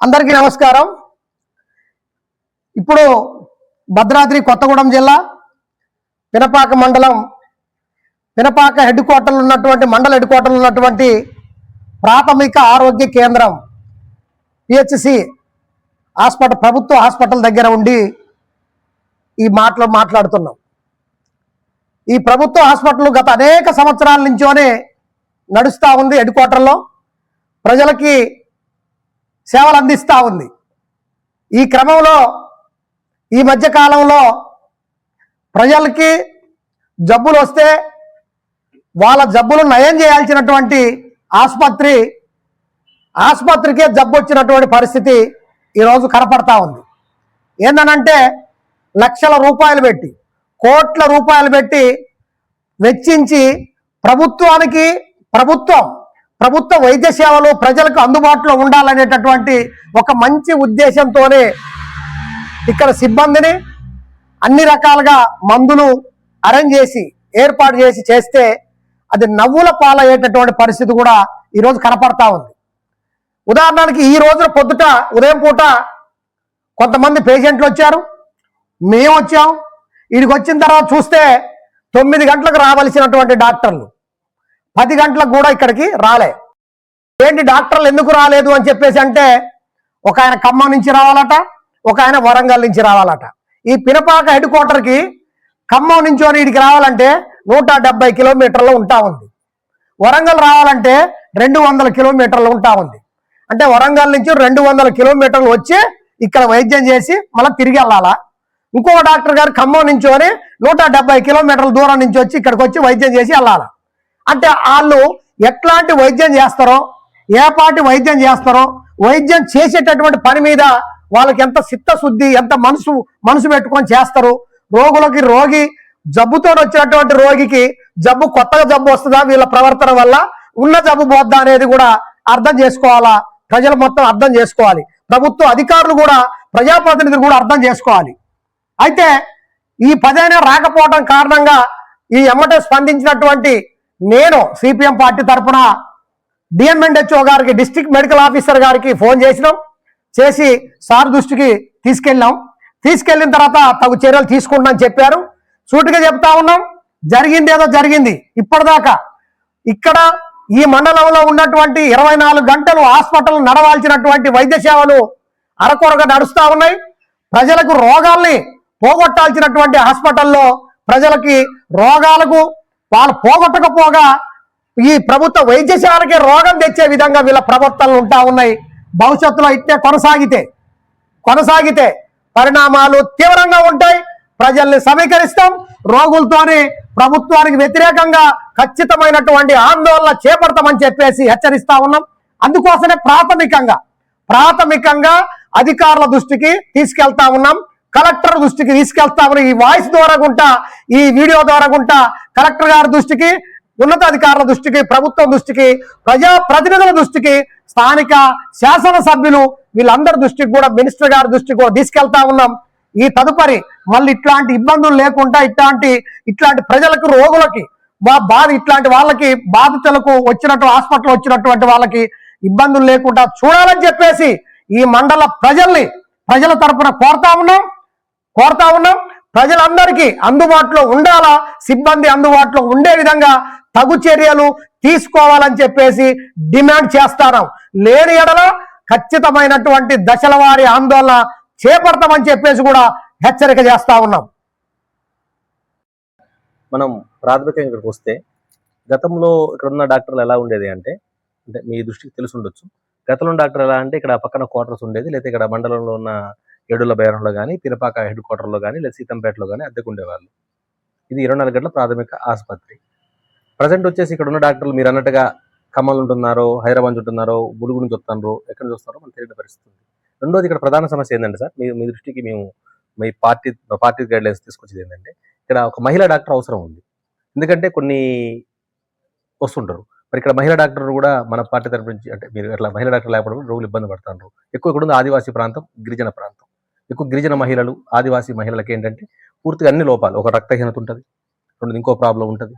అందరికీ నమస్కారం. ఇప్పుడు భద్రాద్రి కొత్తగూడెం జిల్లా పినపాక మండలం పినపాక హెడ్ క్వార్టర్లు ఉన్నటువంటి మండల హెడ్ క్వార్టర్లు ఉన్నటువంటి ప్రాథమిక ఆరోగ్య కేంద్రం పిహెచ్సి హాస్పిటల్ ప్రభుత్వ హాస్పిటల్ దగ్గర ఉండి ఈ మాటలు మాట్లాడుతున్నాం. ఈ ప్రభుత్వ హాస్పిటల్ గత అనేక సంవత్సరాల నుంచోనే నడుస్తూ ఉంది హెడ్ క్వార్టర్లో. ప్రజలకి సేవలు అందిస్తూ ఉంది. ఈ క్రమంలో ఈ మధ్య కాలంలో ప్రజలకి జబ్బులు వస్తే వాళ్ళ జబ్బులు నయం చేయాల్సినటువంటి ఆసుపత్రి ఆసుపత్రికే జబ్బు వచ్చినటువంటి పరిస్థితి ఈరోజు కనపడతా ఉంది. ఏందనంటే లక్షల రూపాయలు పెట్టి కోట్ల రూపాయలు పెట్టి వెచ్చించి ప్రభుత్వానికి ప్రభుత్వం ప్రభుత్వ వైద్య సేవలు ప్రజలకు అందుబాటులో ఉండాలనేటటువంటి ఒక మంచి ఉద్దేశంతోనే ఇక్కడ సిబ్బందిని అన్ని రకాలుగా మందులు అరేంజ్ చేసి ఏర్పాటు చేసి చేస్తే అది నవ్వుల పాలయ్యేటటువంటి పరిస్థితి కూడా ఈరోజు కనపడతా ఉంది. ఉదాహరణకి ఈ రోజున పొద్దుట ఉదయం పూట కొంతమంది పేషెంట్లు వచ్చారు. మేము వచ్చాం వీడికి వచ్చిన తర్వాత చూస్తే తొమ్మిది గంటలకు రావలసినటువంటి డాక్టర్లు. పది గంటలకు కూడా ఇక్కడికి రాలే. ఏంటి డాక్టర్లు ఎందుకు రాలేదు అని చెప్పేసి అంటే ఒక ఆయన ఖమ్మం నుంచి రావాలట ఒక ఆయన వరంగల్ నుంచి రావాలట. ఈ పినపాక హెడ్ క్వార్టర్కి ఖమ్మం నుంచి వీడికి రావాలంటే నూట డెబ్బై కిలోమీటర్లు ఉంటా ఉంది. వరంగల్ రావాలంటే రెండు వందల కిలోమీటర్లు ఉంటా ఉంది. అంటే వరంగల్ నుంచి రెండు వందల కిలోమీటర్లు వచ్చి ఇక్కడ వైద్యం చేసి మళ్ళీ తిరిగి వెళ్ళాలా? ఇంకో డాక్టర్ గారు ఖమ్మం నుంచోని నూట డెబ్బై కిలోమీటర్ల దూరం నుంచి వచ్చి ఇక్కడికి వచ్చి వైద్యం చేసి వెళ్ళాలా? అంటే వాళ్ళు ఎట్లాంటి వైద్యం చేస్తారో ఏ పాటి వైద్యం చేస్తారో వైద్యం చేసేటటువంటి పని మీద వాళ్ళకి ఎంత చిత్తశుద్ధి ఎంత మనసు మనసు పెట్టుకొని చేస్తారు. రోగులకి రోగి జబ్బుతో వచ్చినటువంటి రోగికి జబ్బు కొత్తగా జబ్బు వస్తుందా వీళ్ళ ప్రవర్తన వల్ల ఉన్న జబ్బు పోద్దా అనేది కూడా అర్థం చేసుకోవాలా? ప్రజలు మొత్తం అర్థం చేసుకోవాలి. ప్రభుత్వ అధికారులు కూడా ప్రజాప్రతినిధులు కూడా అర్థం చేసుకోవాలి. అయితే ఈ పదైనా రాకపోవడం కారణంగా ఈ ఎమ్మటే స్పందించినటువంటి నేను సిపిఎం పార్టీ తరఫున డిఎంఎండ్హెచ్ఓ గారికి డిస్ట్రిక్ట్ మెడికల్ ఆఫీసర్ గారికి ఫోన్ చేసినాం. చేసి సార్ దృష్టికి తీసుకెళ్ళాం తీసుకెళ్ళిన తర్వాత తగు చర్యలు తీసుకుంటామని చెప్పారు. సూటిగా చెప్తా ఉన్నాం. జరిగింది ఏదో జరిగింది. ఇప్పటిదాకా ఇక్కడ ఈ మండలంలో ఉన్నటువంటి ఇరవై నాలుగు గంటలు హాస్పిటల్ నడవాల్సినటువంటి వైద్య సేవలు అరకొరగా నడుస్తూ ఉన్నాయి. ప్రజలకు రోగాల్ని పోగొట్టాల్సినటువంటి హాస్పిటల్లో ప్రజలకి రోగాలకు వాళ్ళు పోగొట్టకపోగా ఈ ప్రభుత్వ వైద్యశాలకి రోగం తెచ్చే విధంగా వీళ్ళ ప్రవర్తనలు ఉంటా ఉన్నాయి. భవిష్యత్తులో ఇట్టే కొనసాగితే కొనసాగితే పరిణామాలు తీవ్రంగా ఉంటాయి. ప్రజల్ని సమీకరిస్తాం. రోగులతోని ప్రభుత్వానికి వ్యతిరేకంగా ఖచ్చితమైనటువంటి ఆందోళన చేపడతామని చెప్పేసి హెచ్చరిస్తా ఉన్నాం. అందుకోసమే ప్రాథమికంగా ప్రాథమికంగా అధికారుల దృష్టికి తీసుకెళ్తా ఉన్నాం. కలెక్టర్ దృష్టికి తీసుకెళ్తా ఉన్నాం. ఈ వాయిస్ ద్వారా గుంటా ఈ వీడియో ద్వారా గుంటా కలెక్టర్ గారి దృష్టికి ఉన్నతాధికారుల దృష్టికి ప్రభుత్వం దృష్టికి ప్రజా ప్రతినిధుల దృష్టికి స్థానిక శాసనసభ్యులు వీళ్ళందరి దృష్టికి కూడా మినిస్టర్ గారి దృష్టికి కూడా తీసుకెళ్తా ఉన్నాం. ఈ తదుపరి మళ్ళీ ఇట్లాంటి ఇబ్బందులు లేకుండా ఇట్లాంటి ఇట్లాంటి ప్రజలకు రోగులకి బాధ ఇట్లాంటి వాళ్ళకి బాధితులకు వచ్చినట్టు హాస్పిటల్ వచ్చినటువంటి వాళ్ళకి ఇబ్బందులు లేకుండా చూడాలని చెప్పేసి ఈ మండల ప్రజల్ని ప్రజల తరపున కోరుతా ఉన్నాం. కోరుతా ఉన్నాం. ప్రజలందరికీ అందుబాటులో ఉండాలా? సిబ్బంది అందుబాటులో ఉండే విధంగా తగు చర్యలు తీసుకోవాలని చెప్పేసి డిమాండ్ చేస్తాను. లేని ఎడల ఖచ్చితమైనటువంటి దశల వారి ఆందోళన చేపడతామని చెప్పేసి కూడా హెచ్చరిక చేస్తా ఉన్నాం. మనం ప్రాథమికంగా ఇక్కడికి వస్తే గతంలో ఇక్కడ ఉన్న డాక్టర్లు ఎలా ఉండేది అంటే అంటే మీ దృష్టికి తెలిసి ఉండొచ్చు. గతంలో డాక్టర్ ఎలా అంటే ఇక్కడ పక్కన క్వార్టర్స్ ఉండేది లేదా ఇక్కడ మండలంలో ఉన్న ఏడుల బేరంలో కానీ పినపాక హెడ్ క్వార్టర్లో కానీ లేదా సీతంపేటలో కానీ అద్దెకు ఉండేవాళ్ళు ఇది ఇరవై నాలుగు గంటల ప్రాథమిక ఆసుపత్రి. ప్రజెంట్ వచ్చేసి ఇక్కడ ఉన్న డాక్టర్లు మీరు అన్నట్టుగా ఖమ్మం ఉంటున్నారో హైదరాబాద్ ఉంటున్నారో బులుగు నుంచి వస్తున్నారో చూస్తారో నుంచి మనకు తెలియని పరిస్థితి రెండోది ఇక్కడ ప్రధాన సమస్య ఏంటంటే సార్ మీ మీ దృష్టికి మేము మీ పార్టీ పార్టీ గైడ్లైన్స్ తీసుకొచ్చేది ఏంటంటే ఇక్కడ ఒక మహిళా డాక్టర్ అవసరం ఉంది. ఎందుకంటే కొన్ని వస్తుంటారు. మరి ఇక్కడ మహిళా డాక్టర్ కూడా మన పార్టీ తరపు నుంచి అంటే మీరు అట్లా మహిళా డాక్టర్ లేకపోవడం రోగులు ఇబ్బంది పడుతున్నారు ఎక్కువ ఇక్కడ ఉంది ఆదివాసీ ప్రాంతం గిరిజన ప్రాంతం. ఎక్కువ గిరిజన మహిళలు ఆదివాసీ మహిళలకి ఏంటంటే పూర్తిగా అన్ని లోపాలు. ఒక రక్తహీనత ఉంటుంది రెండు ఇంకో ప్రాబ్లం ఉంటుంది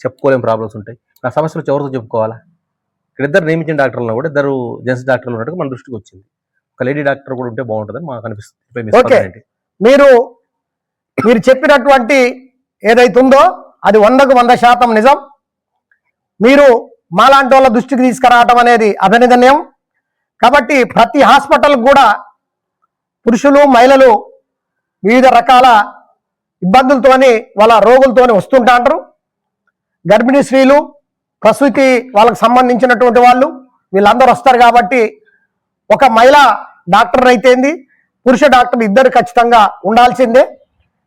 చెప్పుకోలేని ప్రాబ్లమ్స్ ఉంటాయి. ఆ సమస్యలు ఎవరితో చెప్పుకోవాలా? ఇక్కడ ఇద్దరు నియమించిన డాక్టర్లను కూడా ఇద్దరు జెంట్స్ డాక్టర్లు ఉన్నట్టుగా మన దృష్టికి వచ్చింది. ఒక లేడీ డాక్టర్ కూడా ఉంటే బాగుంటుందని మాకు అనిపిస్తుంది? మీరు మీరు చెప్పినటువంటి ఏదైతే ఉందో అది వందకు వంద శాతం నిజం. మీరు మాలాంటి వాళ్ళ దృష్టికి తీసుకురావటం అనేది అభినందనీయం. కాబట్టి ప్రతి హాస్పిటల్ కూడా పురుషులు మహిళలు వివిధ రకాల ఇబ్బందులతోని వాళ్ళ రోగులతోని వస్తుంటా అంటారు. గర్భిణీ స్త్రీలు ప్రసూతి వాళ్ళకి సంబంధించినటువంటి వాళ్ళు వీళ్ళందరూ వస్తారు కాబట్టి ఒక మహిళ డాక్టర్ అయితేంది పురుష డాక్టర్ ఇద్దరు ఖచ్చితంగా ఉండాల్సిందే.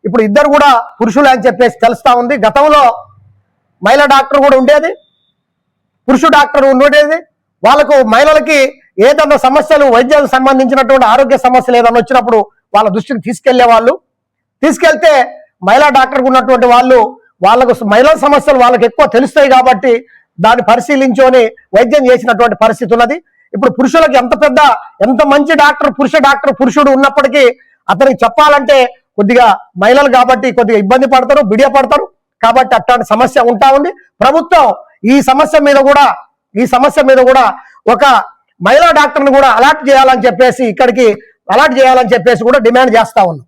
ఇప్పుడు ఇద్దరు కూడా పురుషులు అని చెప్పేసి తెలుస్తూ ఉంది. గతంలో మహిళా డాక్టర్ కూడా ఉండేది పురుషు డాక్టర్ ఉండేది. వాళ్ళకు మహిళలకి ఏదన్నా సమస్యలు వైద్యాలకు సంబంధించినటువంటి ఆరోగ్య సమస్యలు ఏదన్నా వచ్చినప్పుడు వాళ్ళ దృష్టికి తీసుకెళ్ళే వాళ్ళు. తీసుకెళ్తే మహిళా డాక్టర్కు ఉన్నటువంటి వాళ్ళు వాళ్ళకు మహిళా సమస్యలు వాళ్ళకి ఎక్కువ తెలుస్తాయి కాబట్టి దాన్ని పరిశీలించుకొని వైద్యం చేసినటువంటి పరిస్థితి ఉన్నది. ఇప్పుడు పురుషులకు ఎంత పెద్ద ఎంత మంచి డాక్టర్ పురుష డాక్టర్ పురుషుడు ఉన్నప్పటికీ అతనికి చెప్పాలంటే కొద్దిగా మహిళలు కాబట్టి కొద్దిగా ఇబ్బంది పడతారు బిడియ పడతారు. కాబట్టి అట్లాంటి సమస్య ఉంటా ఉంది. ప్రభుత్వం ఈ సమస్య మీద కూడా ఈ సమస్య మీద కూడా ఒక మహిళా డాక్టర్ని కూడా అలాట్ చేయాలని చెప్పేసి ఇక్కడికి అలాట్ చేయాలని చెప్పేసి కూడా డిమాండ్ చేస్తా ఉన్నాం.